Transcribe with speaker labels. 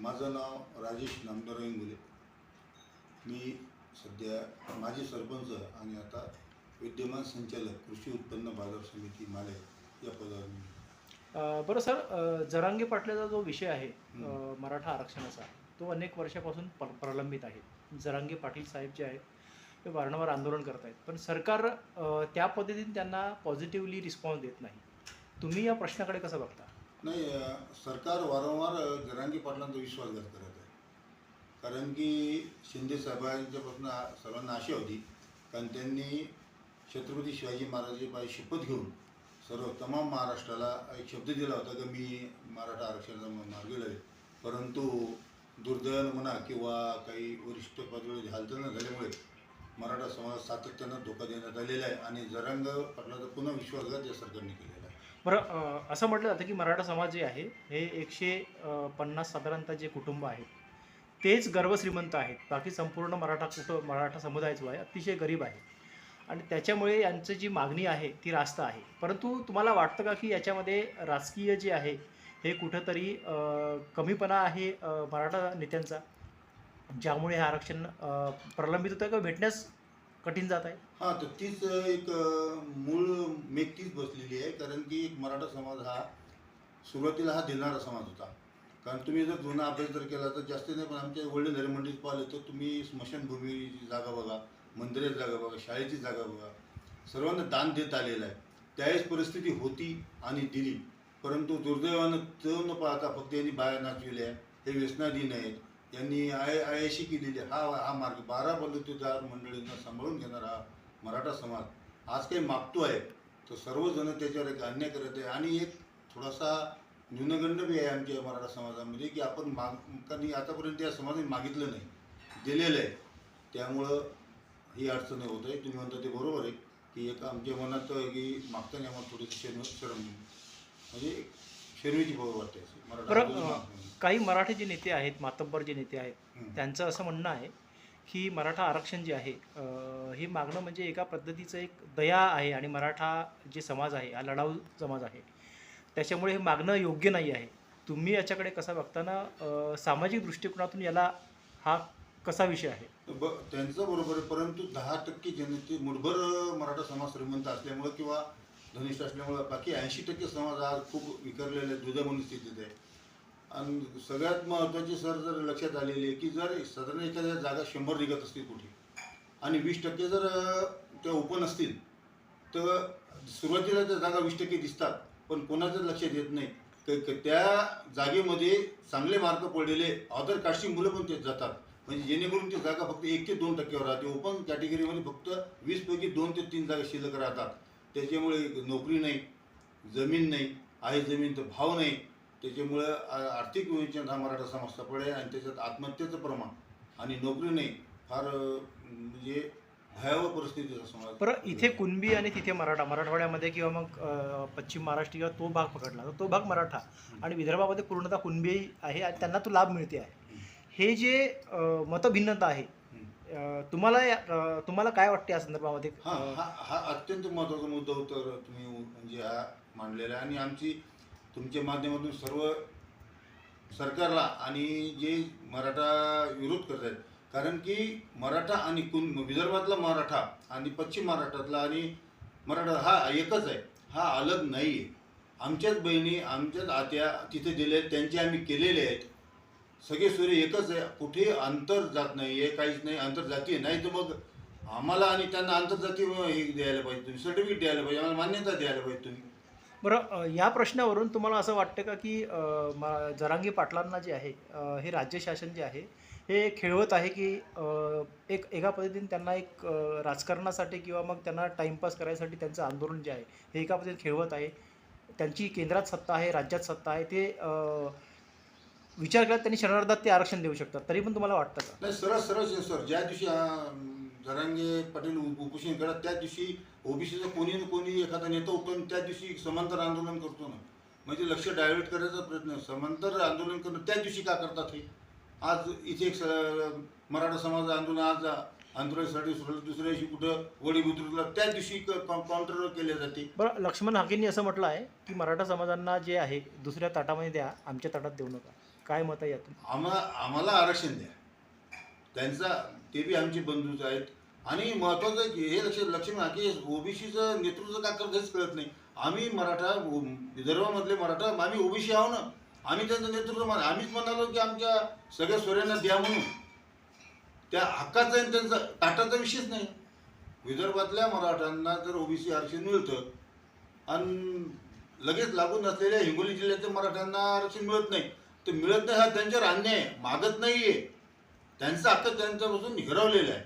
Speaker 1: माझं नाव राजेश नामदार इंगुले. मी सध्या माजी सरपंच आणि आता विद्यमान संचालक कृषी उत्पन्न बाजार समिती माले या पदावर मी.
Speaker 2: अ, बरं सर अ, जरांगे पाटलाचा जो विषय आहे अ. मराठा आरक्षणाचा तो अनेक वर्षापासून पर प्रलंबित आहे. जरांगे पाटील साहेब जे आहेत ते वारंवार आंदोलन करत आहेत पण सरकार अ, त्या पद्धतीने त्यांना पॉझिटिव्हली रिस्पॉन्स देत नाही. तुम्ही या प्रश्नाकडे कसं बघता?
Speaker 1: नाही सरकार वारंवार जरांगी पाटलांचा विश्वासघात करत आहे. कारण की शिंदे साहेबांच्यापासून सर्वांना आशा होती. कारण त्यांनी छत्रपती शिवाजी महाराजांची पाय शपथ घेऊन सर्व तमाम महाराष्ट्राला एक शब्द दिला होता की मी मराठा आरक्षणाचा मार्ग लावेल परंतु दुर्दैवानं म्हणा किंवा काही वरिष्ठ पातळीवर हालचाल न झाल्यामुळे मराठा समाजात सातत्यानं धोका देण्यात आलेला आहे आणि जरांग पाटलाचा पुन्हा विश्वासघात या सरकारने केला आहे.
Speaker 2: बरं असं म्हटलं जातं की मराठा समाज जे आहे हे एकशे पन्नास साधारणतः जे कुटुंब आहेत तेच गर्वश्रीमंत आहेत. बाकी संपूर्ण मराठा कुटुंब मराठा समुदाय जो आहे अतिशय गरीब आहे. आणि त्याच्यामुळे यांचं जी मागणी आहे ती रास्त आहे. परंतु तुम्हाला वाटतं का की याच्यामध्ये राजकीय जे आहे हे कुठंतरी कमीपणा आहे मराठा नेत्यांचा? ज्यामुळे हे आरक्षण प्रलंबित होतं किंवा भेटण्यास कठीण जात आहे.
Speaker 1: हां तर तीच एक मूळ मेक तीच बसलेली आहे. कारण की एक मराठा समाज हा सुरुवातीला हा देणारा समाज होता. कारण तुम्ही जर जुना अभ्यास जर केला तर जास्त नाही पण आमच्या वडील मंडळीत पाहिलं तर तुम्ही स्मशानभूमीची जागा बघा मंदिराची जागा बघा शाळेची जागा बघा. सर्वांना दान देत आलेलं आहे. त्यावेळेस परिस्थिती होती आणि दिली. परंतु दुर्दैवानं तो न पाहता फक्त यांनी बाया नाचविल्या. हे व्यसनाधीन आहेत. यांनी आय आयशी केलेली आहे. हा हा मार्ग बारा बलुतेदार मंडळींना सांभाळून घेणारा हा मराठा समाज आज काही मागतो आहे तर सर्वजण त्याच्यावर एक अन्याय करत आहे. आणि एक थोडासा न्यूनगंड बी आहे आमच्या मराठा समाजामध्ये की आपण माग आतापर्यंत या समाजाने मागितलं नाही दिलेलं आहे. त्यामुळं ही अडचण होत आहे. तुम्ही म्हणता ते बरोबर आहे की एक आमच्या मनात की मागताना आम्हाला थोडीशी शर्म शरम म्हणजे वाटते
Speaker 2: बरं, अं. काही मराठी जे नेते आहेत मातब्बर जे नेते आहेत. त्यांचं असं म्हणणं आहे की मराठा आरक्षण जे आहे अ, हे मागणं म्हणजे एका पद्धतीचं एक दया आहे आणि मराठा जे समाज आहे हा लढाऊ समाज आहे त्याच्यामुळे हे मागणं योग्य नाही आहे तुम्ही याच्याकडे कसं बघताना अ, सामाजिक दृष्टिकोनातून याला हा कसा विषय आहे
Speaker 1: ब त्यांचं बरोबर आहे परंतु दहा टक्के जनते मुठभर मराठा समाज श्रीमंत असल्यामुळं किंवा धनिष्ठ असल्यामुळं बाकी ऐंशी टक्के समाज आज खूप विखरलेला आहे दुधामनी स्थितीत आहे. आणि सगळ्यात महत्त्वाची सर जर लक्षात आलेली आहे की जर साधारण एखाद्या जागा शंभर निघत असतील कुठे आणि वीस टक्के जर त्या ओपन असतील तर सुरुवातीला त्या जागा वीस टक्के दिसतात पण कोणाचं लक्षात येत नाही त्या जागेमध्ये चांगले मार्क पडलेले अदर कास्टची मुलं पण ते जातात. म्हणजे जेणेकरून ती जागा फक्त एक ते दोन टक्क्यावर राहते. ओपन कॅटेगरीमध्ये फक्त वीसपैकी दोन ते तीन जागा शिल्लक राहतात. त्याच्यामुळे नोकरी नाही जमीन नाही आहे जमीन तर भाव नाही. त्याच्यामुळं आर्थिक विवेचन हा मराठा समाज सफळ आहे आणि त्याच्यात आत्महत्येचं प्रमाण आणि नोकरी नाही फार म्हणजे भयावह परिस्थितीचा समाज
Speaker 2: बरं इथे कुणबी आणि तिथे मराठा मराठवाड्यामध्ये किंवा मग पश्चिम महाराष्ट्र किंवा तो भाग पकडला तर तो भाग मराठा आणि विदर्भामध्ये पूर्णतः कुणबी आहे आणि त्यांना तो लाभ मिळते आहे. हे जे मतभिन्नता आहे तुम्हाला तुम्हाला काय वाटते या संदर्भामध्ये?
Speaker 1: हा हा हा अत्यंत महत्त्वाचा मुद्दा होता तुम्ही म्हणजे हा मांडलेला आहे. आणि आमची तुमच्या माध्यमातून सर्व सरकारला आणि जे मराठा विरोध करत आहेत कारण की मराठा आणि कुन विदर्भातला मराठा आणि पश्चिम महाराष्ट्रातला आणि मराठा हा एकच आहे हा अलग नाही आहे आमच्याच बहिणी आमच्याच आत्या तिथे दिले आहेत त्यांचे आम्ही केलेले आहेत. सगळे सूर्य एकच आहे. कुठे अंतर जात नाही आहे काहीच नाही. आंतरजातीय नाही तर मग आम्हाला आणि त्यांना आंतरजातीय हे द्यायला पाहिजे तुम्ही सर्टिफिकेट द्यायला पाहिजे आम्हाला मान्यता द्यायला पाहिजे तुम्ही.
Speaker 2: बरं या प्रश्नावरून तुम्हाला असं वाटतं का की जरांगी पाटलांना जे आहे हे राज्य शासन जे आहे हे खेळवत आहे की एक एका पद्धतीने त्यांना एक राजकारणासाठी किंवा मग त्यांना टाइमपास करायसाठी त्यांचं आंदोलन जे आहे हे एका पद्धतीने खेळवत आहे. त्यांची केंद्रात सत्ता आहे राज्यात सत्ता आहे ते विचार केला त्यांनी शरणार्थात ते आरक्षण देऊ शकतात. तरी पण तुम्हाला वाटतं का?
Speaker 1: नाही सरळ सरळ आहे, सर ज्या दिवशी अं, जरांगे पाटील उ- उपोषण करत त्या दिवशी ओबीसीचा कोणी ना कोणी एखादा नेता आणि त्या दिवशी समांतर आंदोलन करतो ना. म्हणजे लक्ष डायव्हर्ट करायचा प्रयत्न समांतर आंदोलन करणं त्या दिवशी का करतात हे? आज इथे एक स- मराठा समाज आंदोलन आज आंदोलनासाठी सोडलं दुसऱ्या दिवशी कुठं वडी बुद्रुकला त्या दिवशी काउंटर केले जाते.
Speaker 2: बरं लक्ष्मण हाकेंनी असं म्हटलं आहे की मराठा समाजांना जे आहे दुसऱ्या ताटामध्ये द्या आमच्या ताटात देऊ नका. काय मत आहे यातून?
Speaker 1: आम्हाला आम्हाला आरक्षण द्या. त्यांचा ते बी आमचे बंधूच आहेत. आणि महत्वाचं की हे लक्ष लक्ष घ्या की ओबीसीचं नेतृत्व का करत हेच कळत नाही. आम्ही मराठा विदर्भामधले मराठा आम्ही ओबीसी आहो ना. आम्ही त्यांचं नेतृत्व मान आम्हीच म्हणालो की आमच्या सगळ्या स्वर्यांना द्या म्हणून. त्या हक्काचा आणि त्यांचा ताटाचा विषयच नाही. विदर्भातल्या मराठ्यांना जर ओबीसी आरक्षण मिळतं आणि लगेच लागून असलेल्या हिंगोली जिल्ह्यातल्या मराठ्यांना आरक्षण मिळत नाही. ते मिळत नाही हा त्यांच्यावर अन्याय मागत नाही आहे त्यांचा हक्क त्यांच्यापासून हिरवलेला आहे.